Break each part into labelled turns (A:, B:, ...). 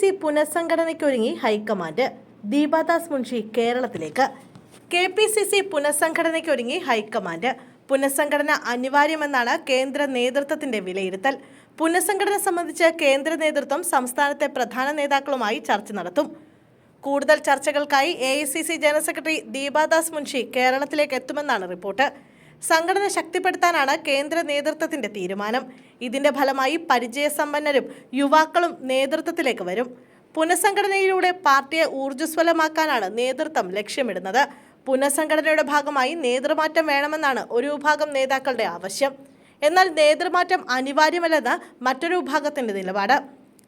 A: C പുനഃസംഘടനയ്ക്കൊരുങ്ങി high command. Deepa Das Munshi കേരളത്തിലേക്ക്. K P C C പുനഃസംഘടനയ്ക്കൊരുങ്ങി ഹൈക്കമാൻഡ്. പുനഃസംഘടന അനിവാര്യമെന്നാണ് കേന്ദ്ര നേതൃത്വത്തിന്റെ വിലയിരുത്തൽ. പുനഃസംഘടന സംബന്ധിച്ച് കേന്ദ്ര നേതൃത്വം സംസ്ഥാനത്തെ പ്രധാന നേതാക്കളുമായി ചർച്ച നടത്തും. കൂടുതൽ ചർച്ചകൾക്കായി A general secretary Deepa Das Munshi കേരളത്തിലേക്ക് എത്തുമെന്നാണ് റിപ്പോർട്ട്. സംഘടന ശക്തിപ്പെടുത്താനാണ് കേന്ദ്ര നേതൃത്വത്തിന്റെ തീരുമാനം. ഇതിന്റെ ഫലമായി പരിചയസമ്പന്നരും യുവാക്കളും നേതൃത്വത്തിലേക്ക് വരും. പുനഃസംഘടനയിലൂടെ പാർട്ടിയെ ഊർജസ്വലമാക്കാനാണ് നേതൃത്വം ലക്ഷ്യമിടുന്നത്. പുനഃസംഘടനയുടെ ഭാഗമായി നേതൃമാറ്റം വേണമെന്നാണ് ഒരു വിഭാഗം നേതാക്കളുടെ ആവശ്യം. എന്നാൽ നേതൃമാറ്റം അനിവാര്യമല്ലെന്ന് മറ്റൊരു വിഭാഗത്തിന്റെ നിലപാട്.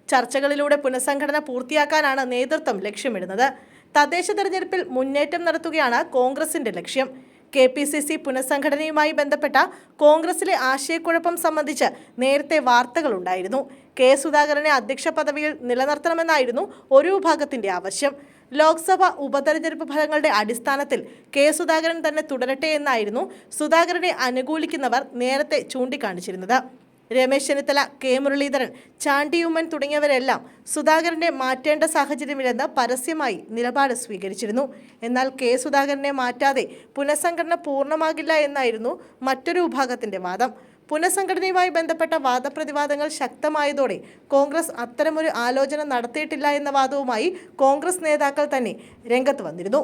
A: ചർച്ചകളിലൂടെ പുനഃസംഘടന പൂർത്തിയാക്കാനാണ് നേതൃത്വം ലക്ഷ്യമിടുന്നത്. തദ്ദേശ തെരഞ്ഞെടുപ്പിൽ മുന്നേറ്റം നടത്തുകയാണ് കോൺഗ്രസിന്റെ ലക്ഷ്യം. കെ പി സി സി പുനഃസംഘടനയുമായി ബന്ധപ്പെട്ട കോൺഗ്രസിലെ ആശയക്കുഴപ്പം സംബന്ധിച്ച് നേരത്തെ വാർത്തകളുണ്ടായിരുന്നു. കെ സുധാകരനെ അധ്യക്ഷ പദവിയിൽ നിലനിർത്തണമെന്നായിരുന്നു ഒരു വിഭാഗത്തിന്റെ ആവശ്യം. ലോക്സഭ ഉപതെരഞ്ഞെടുപ്പ് ഫലങ്ങളുടെ അടിസ്ഥാനത്തിൽ കെ സുധാകരൻ തന്നെ തുടരട്ടെ എന്നായിരുന്നു സുധാകരനെ അനുകൂലിക്കുന്നവർ നേരത്തെ ചൂണ്ടിക്കാണിച്ചിരുന്നത്. രമേശ് ചെന്നിത്തല കെ മുരളീധരൻ ചാണ്ടിയുമ്മൻ തുടങ്ങിയവരെല്ലാം സുധാകരനെ മാറ്റേണ്ട സാഹചര്യമില്ലെന്ന് പരസ്യമായി നിലപാട് സ്വീകരിച്ചിരുന്നു. എന്നാൽ കെ സുധാകരനെ മാറ്റാതെ പുനഃസംഘടന പൂർണമാകില്ല എന്നായിരുന്നു മറ്റൊരു വിഭാഗത്തിന്റെ വാദം. പുനഃസംഘടനയുമായി ബന്ധപ്പെട്ട വാദപ്രതിവാദങ്ങൾ ശക്തമായതോടെ കോൺഗ്രസ് അത്തരമൊരു ആലോചന നടത്തിയിട്ടില്ല എന്ന വാദവുമായി കോൺഗ്രസ് നേതാക്കൾ തന്നെ രംഗത്ത് വന്നിരുന്നു.